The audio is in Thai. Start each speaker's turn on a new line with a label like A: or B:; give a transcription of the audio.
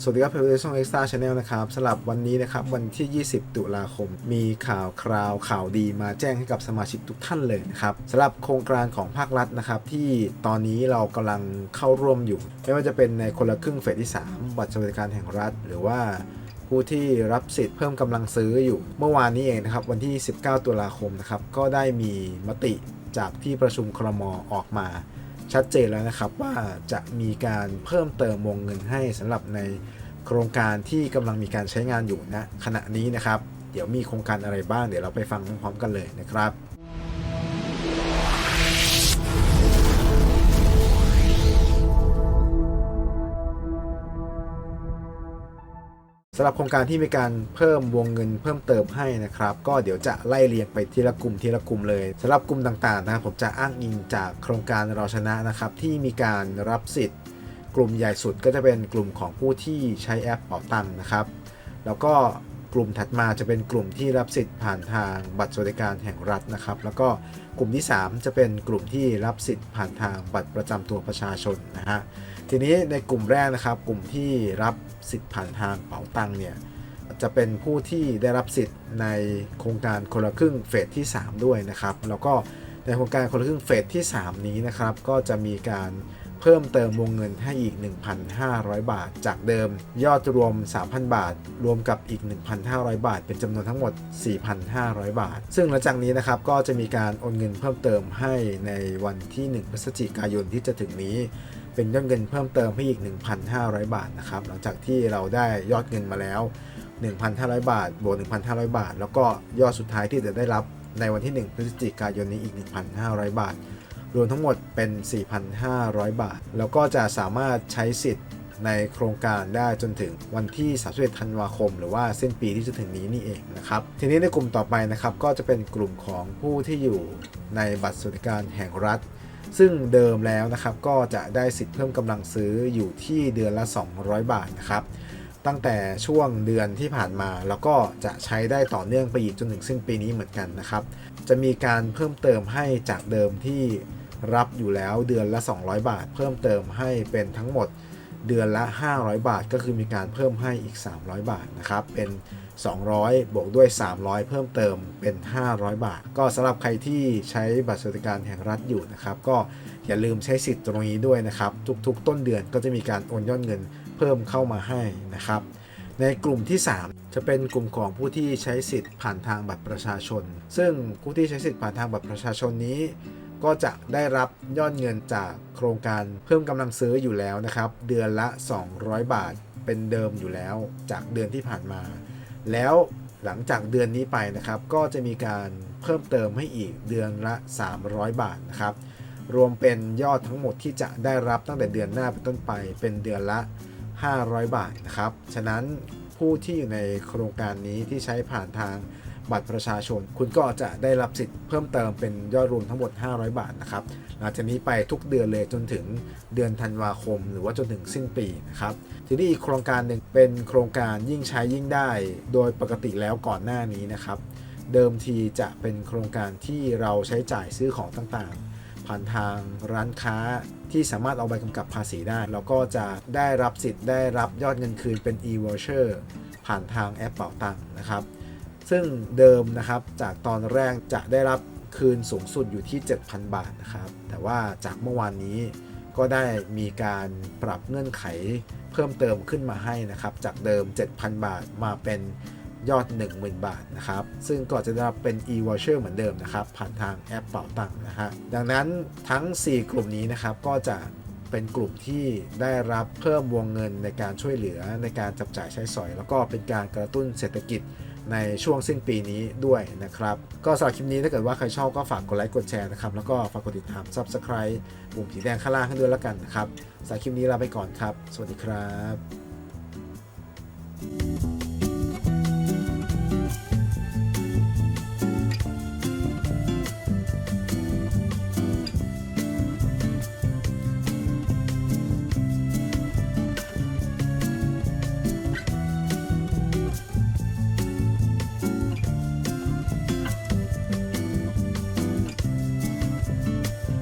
A: สวัสดีครับเพจช่องเอ็กซ์ตร้าชาแนลนะครับสำหรับวันนี้นะครับวันที่ 20 ตุลาคม มีข่าวคราวข่าวดีมาแจ้งให้กับสมาชิกทุกท่านเลยนะครับสำหรับโครงการของภาครัฐนะครับที่ตอนนี้เรากำลังเข้าร่วมอยู่ ไม่ว่าจะเป็นในคนละครึ่งเฟสที่ 3 บัตรสวัสดิการแห่งรัฐ หรือว่าผู้ที่รับสิทธิ์เพิ่มกำลังซื้ออยู่ เมื่อวานนี้เองนะครับวันที่ 19 ตุลาคมนะครับก็ได้มีมติจากที่ประชุมครมออกมา ชัดเจนแล้วนะครับว่าจะมีการเพิ่มเติมวงเงินให้สำหรับในโครงการที่กำลังมีการใช้งานอยู่ณขณะนี้นะครับ เดี๋ยวมีโครงการอะไรบ้างเดี๋ยวเราไปฟังพร้อมๆกันเลยนะครับ สำหรับโครงการที่มีการเพิ่มวงเงินเพิ่มเติมให้นะครับก็เดี๋ยวจะไล่เรียงไปทีละกลุ่มทีละกลุ่มเลยสำหรับกลุ่มต่างๆนะครับผมจะอ้างอิงจากโครงการเราชนะนะครับที่มีการรับสิทธิ์ กลุ่มใหญ่สุดก็จะเป็นกลุ่มของผู้ที่ใช้แอปเป๋าตังค์นะครับ แล้วก็ กลุ่มถัดมาจะเป็นกลุ่มที่รับสิทธิ์ผ่านทางบัตรสวัสดิการแห่งรัฐนะครับ แล้วก็กลุ่มที่ 3 จะเป็นกลุ่มที่รับสิทธิ์ผ่านทางบัตรประจำตัวประชาชนนะฮะทีนี้ในกลุ่มแรกนะครับ กลุ่มที่รับสิทธิ์ผ่านทางเป๋าตังค์เนี่ยจะเป็นผู้ที่ได้รับสิทธิ์ในโครงการคนละครึ่งเฟสที่ 3 ด้วยนะครับ แล้วก็ในโครงการคนละครึ่งเฟสที่ 3 นี้นะครับ ก็จะมีการ เพิ่มเติมวงเงินให้อีก 1,500 บาท จากเดิมยอดรวม 3,000 บาท รวมกับอีก 1,500 บาท เป็นจำนวนทั้งหมด 4,500 บาท ซึ่งหลังจากนี้นะครับก็จะมีการโอนเงินเพิ่มเติมให้ในวันที่ 1 พฤศจิกายนที่จะถึงนี้เป็นยอดเงินเพิ่มเติมให้อีก 1,500 บาทนะครับหลังจากที่เราได้ยอดเงินมาแล้ว 1,500 บาทบวก1,500 บาท แล้วก็ยอดสุดท้ายที่จะได้รับในวันที่ 1 พฤศจิกายนนี้อีก 1,500 บาท รวมทั้งหมดเป็น 4,500 บาท แล้วก็จะสามารถใช้สิทธิ์ในโครงการได้จนถึงวันที่ 31 ธันวาคม หรือว่าสิ้นปีที่จะถึงนี้นี่เองนะครับ ทีนี้ในกลุ่มต่อไปนะครับก็จะเป็นกลุ่มของผู้ที่อยู่ในบัตรสวัสดิการแห่งรัฐ ซึ่งเดิมแล้วนะครับก็จะได้สิทธิ์เพิ่มกำลังซื้ออยู่ที่เดือนละ 200 บาทนะครับตั้งแต่ช่วงเดือนที่ผ่านมาแล้วก็จะใช้ได้ต่อเนื่องไปอีกจนถึงสิ้นปีนี้เหมือนกันนะครับ จะมีการเพิ่มเติมให้จากเดิมที่ รับอยู่แล้วเดือนละ 200 บาท เพิ่มเติมให้เป็นทั้งหมดเดือนละ 500 บาท ก็คือมีการเพิ่มให้อีก 300 บาทนะครับ เป็น 200 บวกด้วย 300 เพิ่มเติมเป็น 500 บาท ก็สำหรับใครที่ใช้บัตรสวัสดิการแห่งรัฐอยู่นะครับ ก็อย่าลืมใช้สิทธิ์ตรงนี้ด้วยนะครับ ทุกๆ ต้นเดือนก็จะมีการโอนยอดเงินเพิ่มเข้ามาให้นะครับ ในกลุ่มที่ 3 จะเป็นกลุ่มของผู้ที่ใช้สิทธิ์ผ่านทางบัตรประชาชน ซึ่งผู้ที่ใช้สิทธิ์ผ่านทางบัตรประชาชนนี้ ก็จะได้รับยอดเงินจากโครงการเพิ่มกำลังซื้ออยู่แล้วนะครับ เดือนละ 200 บาทเป็นเดิมอยู่แล้วจากเดือนที่ผ่านมา แล้วหลังจากเดือนนี้ไปนะครับ ก็จะมีการเพิ่มเติมให้อีกเดือนละ 300 บาทนะครับ รวมเป็นยอดทั้งหมดที่จะได้รับตั้งแต่เดือนหน้าเป็นต้นไป เป็นเดือนละ 500 บาทนะครับ ฉะนั้นผู้ที่อยู่ในโครงการนี้ที่ใช้ผ่านทาง บัตรประชาชน คุณก็จะได้รับสิทธิ์เพิ่มเติมเป็นยอดรวมทั้งหมด 500 บาทนะครับหลังจากนี้ไปทุกเดือนเลยจนถึงเดือนธันวาคม หรือว่าจนถึงสิ้นปีนะครับทีนี้อีกโครงการหนึ่งเป็นโครงการยิ่งใช้ยิ่งได้ โดยปกติแล้วก่อนหน้านี้นะครับ เดิมทีจะเป็นโครงการที่เราใช้จ่ายซื้อของต่างๆ ผ่านทางร้านค้าที่สามารถเอาใบกำกับภาษีได้เราก็จะได้รับสิทธิ์ได้รับยอดเงินคืนเป็น e-voucher ผ่านทางแอปเป๋าตังค์นะครับ ซึ่งเดิมนะครับจากตอนแรกจะได้รับคืนสูงสุดอยู่ที่ 7,000 บาทนะครับ แต่ว่าจากเมื่อวานนี้ก็ได้มีการปรับเงื่อนไขเพิ่มเติมขึ้นมาให้นะครับ จากเดิม 7,000 บาทมาเป็นยอด 10,000 บาทนะครับ ซึ่งก็จะได้รับเป็น e-voucher เหมือนเดิมนะครับ ผ่านทางแอปเป๋าตังค์นะฮะ ดังนั้นทั้ง 4 กลุ่มนี้นะครับก็จะเป็นกลุ่มที่ได้รับเพิ่มวงเงินในการช่วยเหลือในการจับจ่ายใช้สอย แล้วก็เป็นการกระตุ้นเศรษฐกิจ ในช่วงสิ้นปีนี้ด้วยนะครับ ก็สำหรับคลิปนี้ถ้าเกิดว่าใครชอบก็ฝากกดไลค์กดแชร์นะครับ แล้วก็ฝากกดติดตาม Subscribe ปุ่มสีแดงข้างล่างให้ด้วยแล้วกันนะครับสำหรับคลิปนี้ลาไปก่อนครับ สวัสดีครับ